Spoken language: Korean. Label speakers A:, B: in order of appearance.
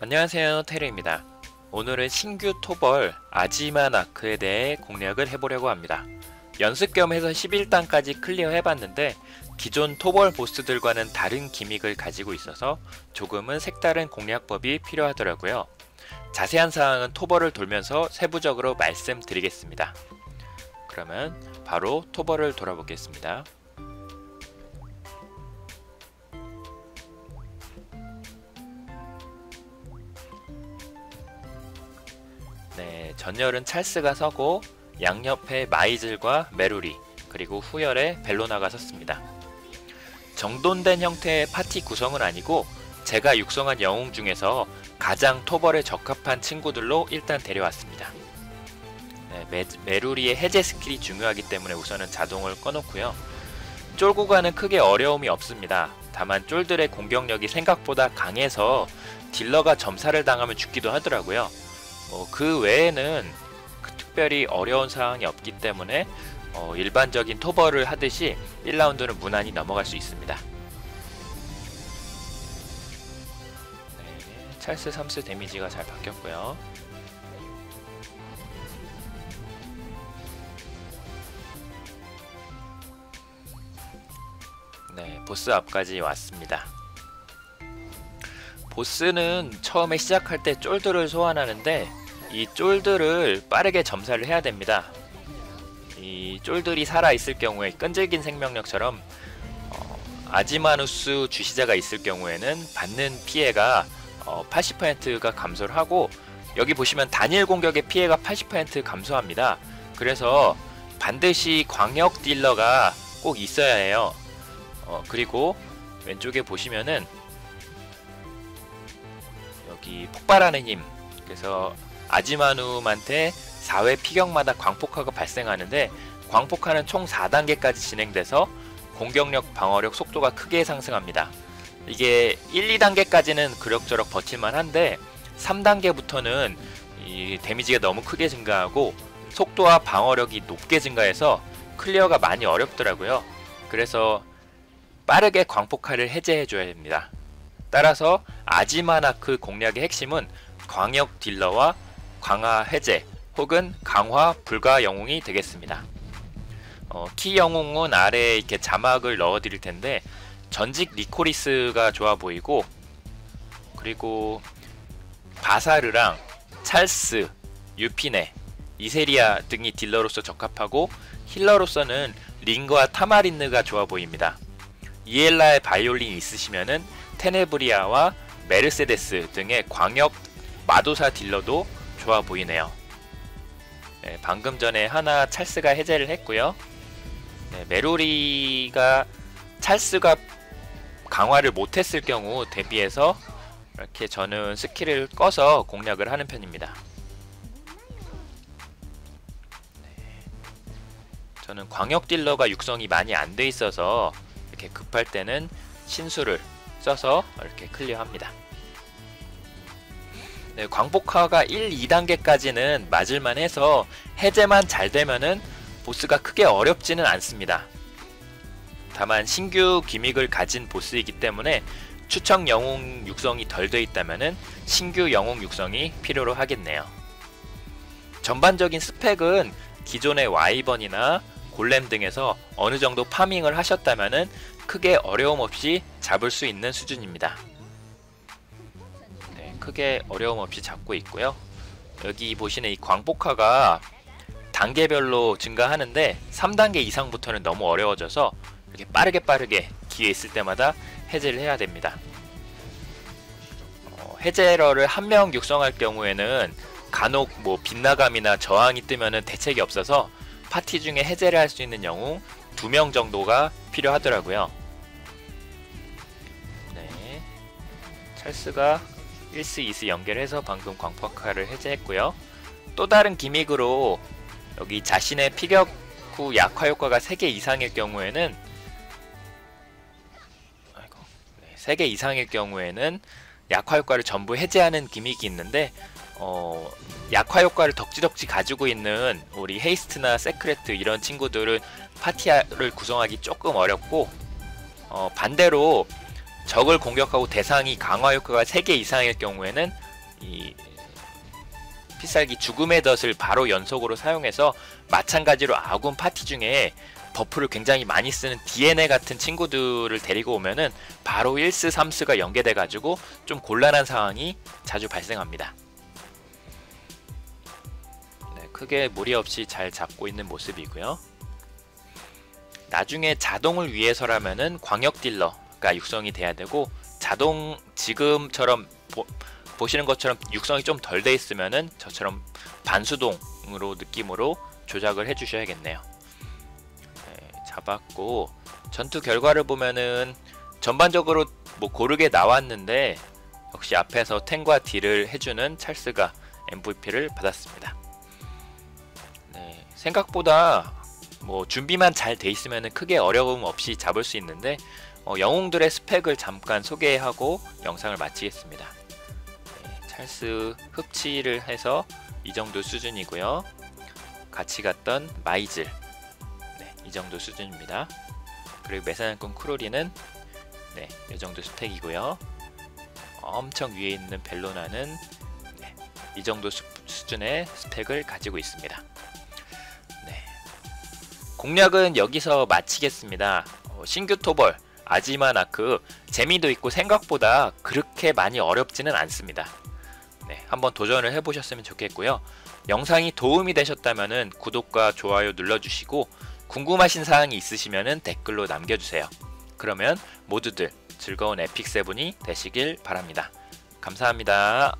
A: 안녕하세요 테르입니다. 오늘은 신규 토벌 아지만 아크에 대해 공략을 해보려고 합니다. 연습 겸 해서 11단까지 클리어 해봤는데 기존 토벌 보스들과는 다른 기믹을 가지고 있어서 조금은 색다른 공략법이 필요하더라고요. 자세한 사항은 토벌을 돌면서 세부적으로 말씀드리겠습니다. 그러면 바로 토벌을 돌아보겠습니다 네, 전열은 찰스가 서고 양옆에 마이즐과 메루리 그리고 후열에 벨로나가 섰습니다. 정돈된 형태의 파티 구성은 아니고 제가 육성한 영웅 중에서 가장 토벌에 적합한 친구들로 일단 데려왔습니다. 네, 메, 메루리의 해제 스킬이 중요하기 때문에 우선은 자동을 꺼놓고요. 쫄 구간은 크게 어려움이 없습니다. 다만 쫄들의 공격력이 생각보다 강해서 딜러가 점사를 당하면 죽기도 하더라고요. 뭐그 외에는 그 특별히 어려운 사항이 없기 때문에 어 일반적인 토벌을 하듯이 1라운드는 무난히 넘어갈 수 있습니다. 네, 찰스 3스 데미지가 잘 바뀌었고요. 네, 보스 앞까지 왔습니다. 보스는 처음에 시작할 때 쫄들을 소환하는데 이 쫄들을 빠르게 점사를 해야 됩니다. 이 쫄들이 살아있을 경우에 끈질긴 생명력처럼 어, 아지마누스 주시자가 있을 경우에는 받는 피해가 어, 80%가 감소를 하고 여기 보시면 단일 공격의 피해가 80% 감소합니다. 그래서 반드시 광역 딜러가 꼭 있어야 해요. 어, 그리고 왼쪽에 보시면은 여기 폭발하는 힘 그래서 아지마눔한테 4회 피격마다 광폭화가 발생하는데 광폭화는 총 4단계까지 진행돼서 공격력, 방어력, 속도가 크게 상승합니다. 이게 1, 2단계까지는 그럭저럭 버틸만 한데 3단계부터는 이 데미지가 너무 크게 증가하고 속도와 방어력이 높게 증가해서 클리어가 많이 어렵더라고요. 그래서 빠르게 광폭화를 해제해줘야 됩니다. 따라서 아지마나크 공략의 핵심은 광역 딜러와 강화 해제 혹은 강화 불가 영웅이 되겠습니다. 어, 키 영웅은 아래에 이렇게 자막을 넣어 드릴 텐데 전직 리코리스가 좋아 보이고 그리고 바사르랑 찰스, 유피네, 이세리아 등이 딜러로서 적합하고 힐러로서는 링과 타마린느가 좋아 보입니다. 이엘라의 바이올린 있으시면은 테네브리아와 메르세데스 등의 광역 마도사 딜러도 좋아 보이네요. 네, 방금 전에 하나 찰스가 해제를 했고요. 네, 메로리가 찰스가 강화를 못했을 경우 대비해서 이렇게 저는 스킬을 꺼서 공략을 하는 편입니다. 네, 저는 광역 딜러가 육성이 많이 안 돼 있어서 이렇게 급할 때는 신수를 써서 이렇게 클리어합니다. 네, 광폭화가 1, 2단계까지는 맞을만 해서 해제만 잘 되면은 보스가 크게 어렵지는 않습니다. 다만 신규 기믹을 가진 보스이기 때문에 추천 영웅 육성이 덜 돼 있다면은 신규 영웅 육성이 필요로 하겠네요. 전반적인 스펙은 기존의 와이번이나 골렘 등에서 어느 정도 파밍을 하셨다면은 크게 어려움 없이 잡을 수 있는 수준입니다. 네, 크게 어려움 없이 잡고 있고요. 여기 보시는 이 광폭화가 단계별로 증가하는데 3단계 이상부터는 너무 어려워져서 이렇게 빠르게 빠르게 기회 있을 때마다 해제를 해야 됩니다. 어, 해제러를 한 명 육성할 경우에는 간혹 뭐 빗나감이나 저항이 뜨면은 대책이 없어서 파티 중에 해제를 할 수 있는 영웅 2명 정도가 필요하더라고요. 네. 찰스가 1스 2스 연결해서 방금 광폭화를 해제했고요. 또 다른 기믹으로 여기 자신의 피격 후 약화 효과가 3개 이상일 경우에는 아이고, 네, 3개 이상일 경우에는 약화 효과를 전부 해제하는 기믹이 있는데 어, 약화 효과를 덕지덕지 가지고 있는 우리 헤이스트나 세크레트 이런 친구들은 파티를 구성하기 조금 어렵고 어, 반대로 적을 공격하고 대상이 강화 효과가 3개 이상일 경우에는 이 필살기 죽음의 덫을 바로 연속으로 사용해서 마찬가지로 아군 파티 중에 버프를 굉장히 많이 쓰는 DNA 같은 친구들을 데리고 오면은 바로 1스, 3스가 연계돼 가지고 좀 곤란한 상황이 자주 발생합니다. 네, 크게 무리 없이 잘 잡고 있는 모습이고요. 나중에 자동을 위해서라면은 광역 딜러 가 육성이 돼야 되고 자동 지금처럼 보, 보시는 것처럼 육성이 좀 덜 돼 있으면은 저처럼 반수동으로 느낌으로 조작을 해 주셔야겠네요. 네, 잡았고 전투 결과를 보면은 전반적으로 뭐 고르게 나왔는데 역시 앞에서 탱과 딜을 해주는 찰스가 MVP를 받았습니다. 네, 생각보다 뭐 준비만 잘 돼 있으면 크게 어려움 없이 잡을 수 있는데 어, 영웅들의 스펙을 잠깐 소개하고 영상을 마치겠습니다. 네, 찰스 흡치를 해서 이 정도 수준이고요. 같이 갔던 마이즐 네, 이 정도 수준입니다. 그리고 메사냥꾼 크로리는 네, 이 정도 스펙이고요. 엄청 위에 있는 벨로나는 네, 이 정도 수, 수준의 스펙을 가지고 있습니다. 네. 공략은 여기서 마치겠습니다. 어, 신규 토벌 아지마나크 재미도 있고 생각보다 그렇게 많이 어렵지는 않습니다. 네, 한번 도전을 해보셨으면 좋겠고요. 영상이 도움이 되셨다면 구독과 좋아요 눌러주시고 궁금하신 사항이 있으시면 댓글로 남겨주세요. 그러면 모두들 즐거운 에픽 세븐이 되시길 바랍니다. 감사합니다.